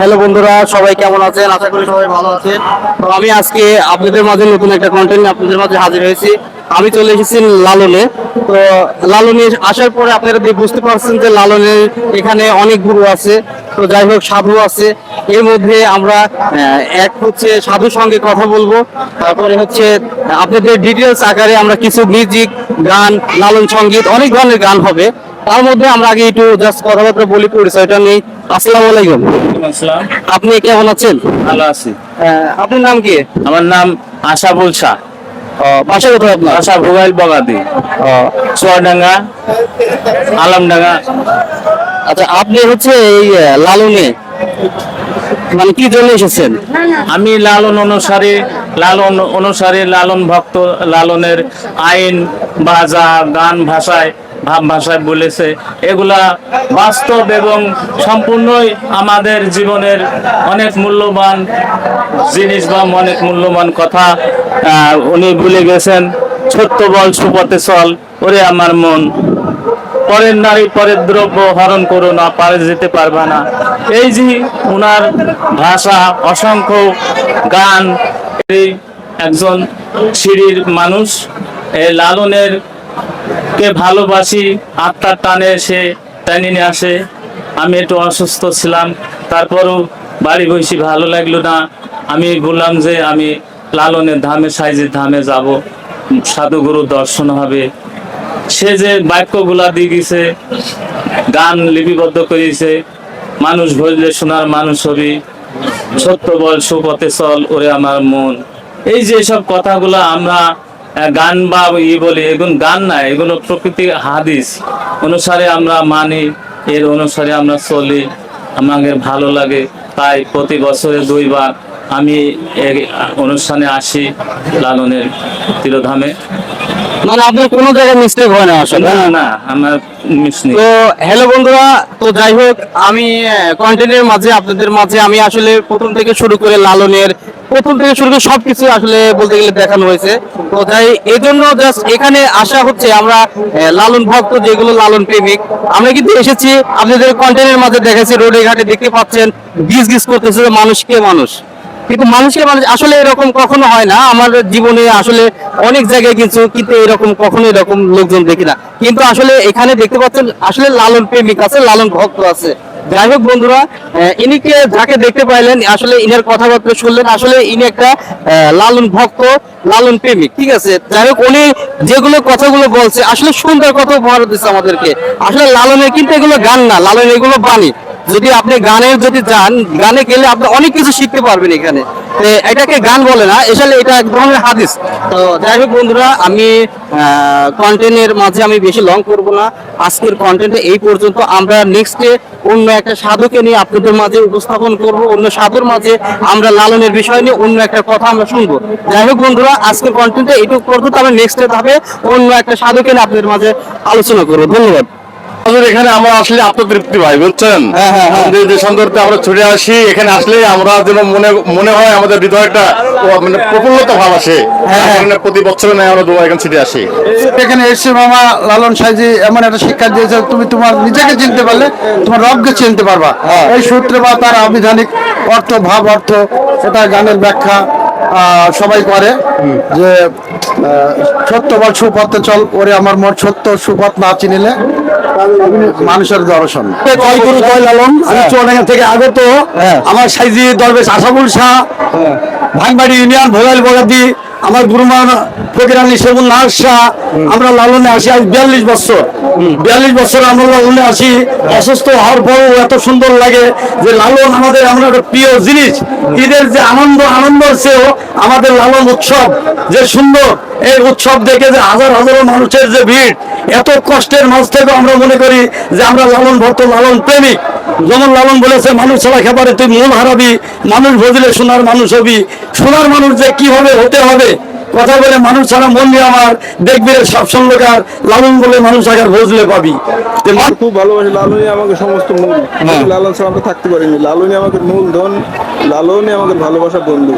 Hello বন্ধুরা, সবাই কেমন আছেন? আশা করি সবাই ভালো আছেন। তো আমি আজকে আপনাদের মাঝে নতুন একটা কন্টেন্ট আপনাদের মাঝে হাজির হয়েছি। আমি চলে এসেছি লালনে। তো লালনে আসার পরে আপনারা বুঝতে পারছেন যে লালনের এখানে অনেক গুরু আছে। তো যাই হোক, সাধু আছে। এর মধ্যে আমরা এক হচ্ছে সাধুর সঙ্গে কথা বলব। তারপরে হচ্ছে আপনাদের ডিটেলস আকারে আমরা কিছু মিউজিক গান, লালন সংগীত, অনেক ধরনের গান হবে। তার মধ্যে আমরা আগে একটু জাস্ট কথাবার্তা বলি পরিচয়টা নেই। আসসালামু আলাইকুম। আসসালাম। আপনি কেমন আছেন? ভালো আছি। আপনার নাম কি? আমার নাম আশাবুল শাহ। বাসা কোথায় আপনার? আশা ভোগাইল বগাদি। চুয়াডাঙ্গা আলমডাঙ্গা। আচ্ছা আপনি হচ্ছে এই লালনে মানে কি জন্য এসেছেন? আমি লালন অনুসারে লালন অনুসারে লালন ভক্ত লালনের আইন বাজা গান ভাষায় ভাষায় বলেছে, এগুলা বাস্তব এবং সম্পূর্ণই আমাদের জীবনের অনেক মূল্যবান জিনিস বা অনেক মূল্যবান কথা। উনি ভুলে গেছেন, ছোট্ট বল, সুপথে চল, ওরে আমার মন। পরের নারী, পরের দ্রব্য হরণ করো না, পারে যেতে পারবে না। এই যে উনার ভাষা, অসংখ্য গান একজন সিঁড়ির মানুষ, এই লালনের কে ভালোবাসি, আত্মার টানে এসে টানি নিয়ে আসে। আমি একটু অসুস্থ ছিলাম, তারপরও বাড়ি বসে ভালো লাগল না। আমি বললাম যে আমি লালনের ধামে, সাইজের ধামে যাব। সাধুগুরু দর্শন হবে। সে যে বাক্যগুলা দিয়ে গেছে, গান লিপিবদ্ধ করেছে, মানুষ ভজলে শোনার মানুষ হবি। সত্য বল, সুপথে চল, ওরে আমার মন। এই যে সব কথাগুলো আমরা গান বা ই বলি এগুলো গান না এগুলো প্রকৃতির হাদিস। অনুসারে আমরা মানি এর অনুসারে আমরা চলি আমাদের ভালো লাগে। তাই প্রতি বছরে দুইবার আমি অনুষ্ঠানে আসি লালনের তিরোধামে। মানে আপনার কোনো জায়গায় মিস্টেক হয় না আসলে? না না আমার তো হ্যালো বন্ধুরা তো যাই হোক আমি কন্টেন্টের মাঝে আপনাদের মাঝে আমি আসলে প্রথম থেকে শুরু করে লালনের প্রথম থেকে শুরু করে সবকিছু আসলে বলতে গেলে দেখানো হয়েছে। তো তাই এই জন্য জাস্ট এখানে আসা হচ্ছে আমরা লালন ভক্ত যেগুলো লালন প্রেমিক, আমরা কিন্তু এসেছি, আপনাদের কন্টেন্টের মাঝে দেখেছি, রোডে ঘাটে দেখতে পাচ্ছেন, গিজ গিজ করতেছে মানুষকে মানুষ কিন্তু মানুষকে মানুষ আসলে এরকম কখনো হয় না, আমার জীবনে আসলে অনেক জায়গায় কিন্তু কিন্তু এরকম কখনো এরকম লোকজন দেখি না। কিন্তু আসলে এখানে দেখতে পাচ্ছেন, আসলে লালন প্রেমিক আছে, লালন ভক্ত আছে। যাই হোক বন্ধুরা ইনিকে যাকে দেখতে পাইলেন, আসলে ইনার কথাবার্তা শুনলেন, আসলে ইনি একটা লালন ভক্ত, লালন প্রেমিক, ঠিক আছে? যাই হোক, উনি যেগুলো কথাগুলো বলছে, আসলে সুন্দর কথা উপহার দিচ্ছে আমাদেরকে। আসলে লালনের কিন্তু এগুলো গান না লালন এগুলো বাণী। যদি আপনি গানের যদি যান, গানে গেলে আপনি অনেক কিছু শিখতে পারবেন এখানে। এটাকে গান বলে না আসলে এটা এক ধরনের হাদিস। তো যাই হোক বন্ধুরা, আমি কন্টেন্টের মাঝে আমি বেশি লং করব না। আজকের কন্টেন্টে এই পর্যন্ত। আমরা নেক্সটে অন্য একটা সাধুকে নিয়ে আপনাদের মাঝে উপস্থাপন করব। অন্য সাধুর মাঝে আমরা লালনের বিষয় নিয়ে অন্য একটা কথা আমরা শুনব। যাই হোক বন্ধুরা, আজকের কন্টেন্টে এইটুকু পর্যন্ত। আমরা নেক্সটে ধাপে অন্য একটা সাধুকে নিয়ে আপনাদের মাঝে আলোচনা করব। ধন্যবাদ। এখানে আমরা আসলে আত্মতৃপ্তি ভাই বুঝছেন? হ্যাঁ, হ্যাঁ, হ্যাঁ। যে সৌন্দর্যে আমরা ছুটে আসি এখানে আসলে আমরা যেন মনে মনে হয় আমাদের হৃদয় একটা ও মানে প্রফুল্লতা ভাব আসে। প্রতি বছরে নেয় আমরা দুবার এখানে ছুটে আসি। এখানে এসে মামা লালন সাইজি এমন একটা শিক্ষা দিয়েছে তুমি তোমার নিজেকে চিনতে পারলে তোমার রবকে চিনতে পারবা। এই সূত্রে বা তার আবিধানিক অর্থ ভাব অর্থ এটা গানের ব্যাখ্যা সবাই করে যে সত্য বা সুপথে চল ওরে আমার মোট সত্য সুপথ না চিনিলে মানুষের দর্শন কয় গুরু কয় লালন। আমি চুয়াডাঙ্গা থেকে আগত। আমার সাইজি দরবেশ আশাগুল শাহ ভাঙবাড়ি ইউনিয়ন ভোগাইল বগাদি আমার গুরুমান ফকিরানি সেগুন শাহ, আমরা লালনে আসি আজ বিয়াল্লিশ বছর। বিয়াল্লিশ বছর আমরা লালনে আসি। অসুস্থ হওয়ার পরও এত সুন্দর লাগে যে লালন আমাদের আমরা একটা প্রিয় জিনিস। ঈদের যে আনন্দ, আনন্দের চেয়েও আমাদের লালন উৎসব যে সুন্দর, এই উৎসব দেখে যে হাজার হাজার মানুষের যে ভিড়, এত কষ্টের মাঝ থেকে আমরা মনে করি যে আমরা লালন ভক্ত, লালন প্রেমিক। যেমন লালন বলেছে, মানুষ ছাড়া খেপারে তুই মূল হারাবি, মানুষ বুঝলে সোনার মানুষ হবি। সোনার মানুষ যে কীভাবে হতে হবে কথা বলে মানুষ ছাড়া মন্দির আমার। দেখবে সব সঙ্গকার লালন বলে মানুষ আগার বুঝলে পাবি। খুব ভালোবাসি লালনই আমাকে সমস্ত মূল। লালন ছাড়া আমরা থাকতে পারিনি। লালনই আমাকে মূলধন লালনই আমাকে ভালোবাসা বন্ধু।